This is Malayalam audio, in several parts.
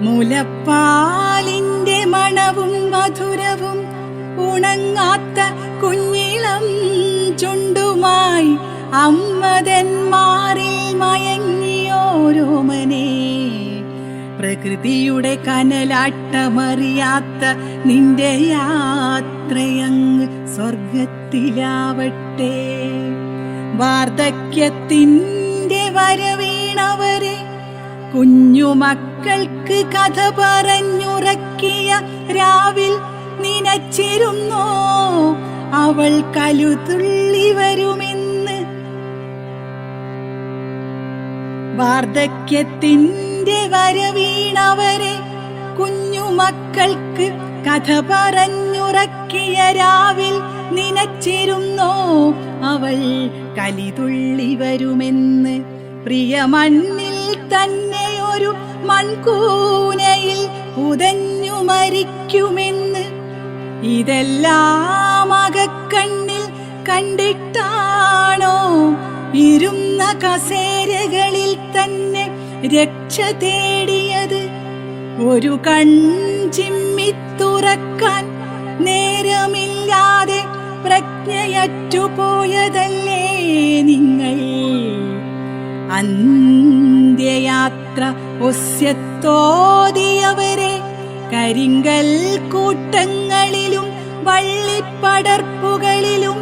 മുലപ്പാലിന്റെ മണവും മധുരവും ഉണങ്ങാത്ത കുഞ്ഞിളം ചുണ്ടുമായി അമ്മതന്മാരിൽ മയങ്ങിയോരോമനെ. പ്രകൃതിയുടെ കനലാട്ടമറിയാത്ത നിന്റെ യാത്രയങ്ങ് സ്വർഗത്തിലാവട്ടെ. വാർദ്ധക്യത്തിന്റെ വരവീണവരെ കുഞ്ഞുമക്കൾക്ക് കഥ പറഞ്ഞുറക്കിയ രാവിൽ നിനച്ചിരുന്നോ? അവൾ കലുതുള്ളി വരുമെന്ന്. വാർദ്ധക്യത്തിന്റെ വരവീണവരെ കുഞ്ഞുമക്കൾക്ക് കഥ പറഞ്ഞുറക്കിയ രാവിൽ നിനച്ചിരുന്നോ? അവൾ കലിതുള്ളി വരുമെന്ന്. പ്രിയ മണ്ണിൽ തന്നെ ഒരു മൺകൂനയിൽ പുതഞ്ഞു മരിക്കുമെന്ന് ഇതെല്ലാം അകക്കണ്ണിൽ കണ്ടിട്ടാണോ? ഇരുന്ന കസേരകളിൽ തന്നെ രക്ഷ തേടിയത് ഒരു കൺചിമ്മി തുറക്കാൻ നേരമില്ലാതെ പ്രജ്ഞയറ്റുപോയതല്ലേ നിങ്ങൾ? അന്ത്യയാത്ര ഒസ്യത്തോതിയവരെ കരിങ്കൽ കൂട്ടങ്ങളിലും വള്ളിപ്പടർപ്പുകളിലും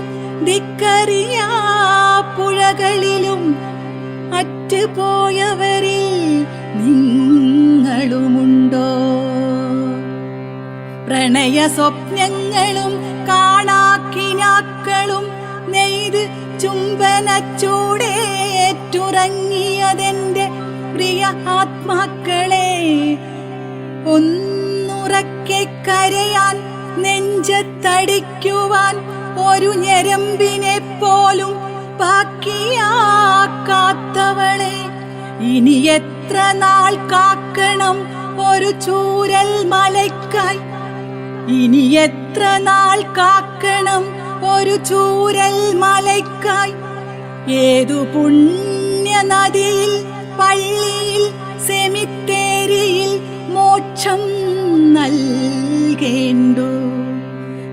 ധിക്കറിയാ പുഴകളിലും അറ്റുപോയവരിൽ നിങ്ങളുമുണ്ടോ? പ്രണയ സ്വപ്നങ്ങളും കാണാക്കിനാക്കളും നെയ്ത് ചുംബനച്ചൂടേറ്റുറങ്ങിയതെന്റെ പ്രിയ ആത്മാക്കളെ ഒന്നുറക്കെ കരയാൻ നെഞ്ചത്തടിക്കുവാൻ ഒരു ഞരമ്പിനെ പോലും ബാക്കിയാക്കാത്തവളെ ഇനി എത്ര നാൾ കാക്കണം ഒരു ചൂരൽ മലയ്ക്കായി? ഇനി എത്ര നാൾ കാക്കണം ഒരു ചൂരൽ മലയ്ക്കായി? ഏതു പുണ്യ നദിയിൽ പള്ളിയിൽ സെമിത്തേരിയിൽ മോക്ഷം നൽകേണ്ടു.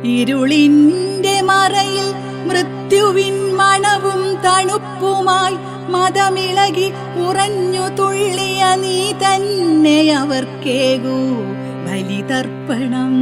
ഇരുളിന്റെ മറയിൽ മൃത്യുവിൻ മണവും തണുപ്പുമായി മതമിളകി ഉറഞ്ഞു തുള്ളിയ നീ തന്നെ അവർക്കേകൂ ബലിതർപ്പണം.